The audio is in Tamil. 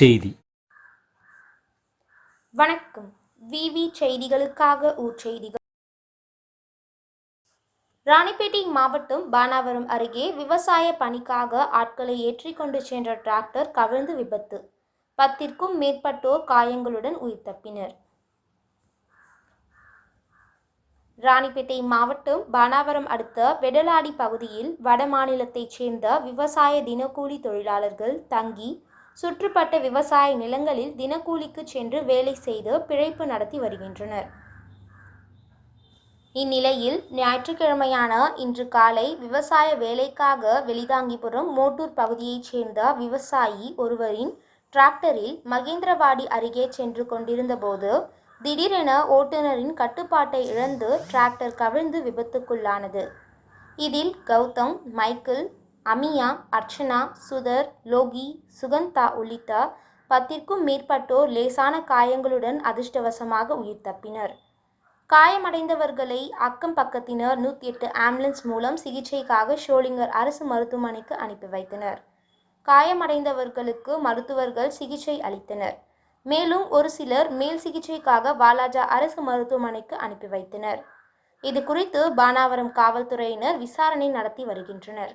செய்தி. வணக்கம். விவி செய்திகளுக்காக ஊர் செய்திகள். ராணிப்பேட்டை மாவட்டம் பானாவரம் அருகே விவசாய பணிக்காக ஆட்களை ஏற்றிக்கொண்டு சென்ற டிராக்டர் கவிழ்ந்து விபத்து. பத்திற்கும் மேற்பட்டோர் காயங்களுடன் உயிர் தப்பினர். ராணிப்பேட்டை மாவட்டம் பானாவரம் அடுத்த வெடலாடி பகுதியில் வடமாநிலத்தைச் சேர்ந்த விவசாய தினக்கூலி தொழிலாளர்கள் தங்கி சுற்றுப்பட்ட விவசாய நிலங்களில் தினக்கூலிக்கு சென்று வேலை செய்து பிழைப்பு நடத்தி வருகின்றனர். இந்நிலையில் ஞாயிற்றுக்கிழமையான இன்று காலை விவசாய வேலைக்காக வெளிதாங்கிபுரம் மோட்டூர் பகுதியைச் சேர்ந்த விவசாயி ஒருவரின் டிராக்டரில் மகேந்திரவாடி அருகே சென்று கொண்டிருந்தபோது திடீரென ஓட்டுநரின் கட்டுப்பாட்டை இழந்து டிராக்டர் கவிழ்ந்து விபத்துக்குள்ளானது. இதில் கௌதம் மைக்கேல் அமியா அர்ச்சனா சுதர் லோகி சுகந்தா உள்ளிட்ட பத்திற்கும் மேற்பட்டோர் லேசான காயங்களுடன் அதிர்ஷ்டவசமாக உயிர் தப்பினர். காயமடைந்தவர்களை அக்கம் பக்கத்தினர் நூற்றி எட்டு ஆம்புலன்ஸ் மூலம் சிகிச்சைக்காக ஷோலிங்கர் அரசு மருத்துவமனைக்கு அனுப்பி வைத்தனர். காயமடைந்தவர்களுக்கு மருத்துவர்கள் சிகிச்சை அளித்தனர். மேலும் ஒரு சிலர் மேல் சிகிச்சைக்காக வாலாஜா அரசு மருத்துவமனைக்கு அனுப்பி வைத்தனர். இது குறித்து பானாவரம் காவல்துறையினர் விசாரணை நடத்தி வருகின்றனர்.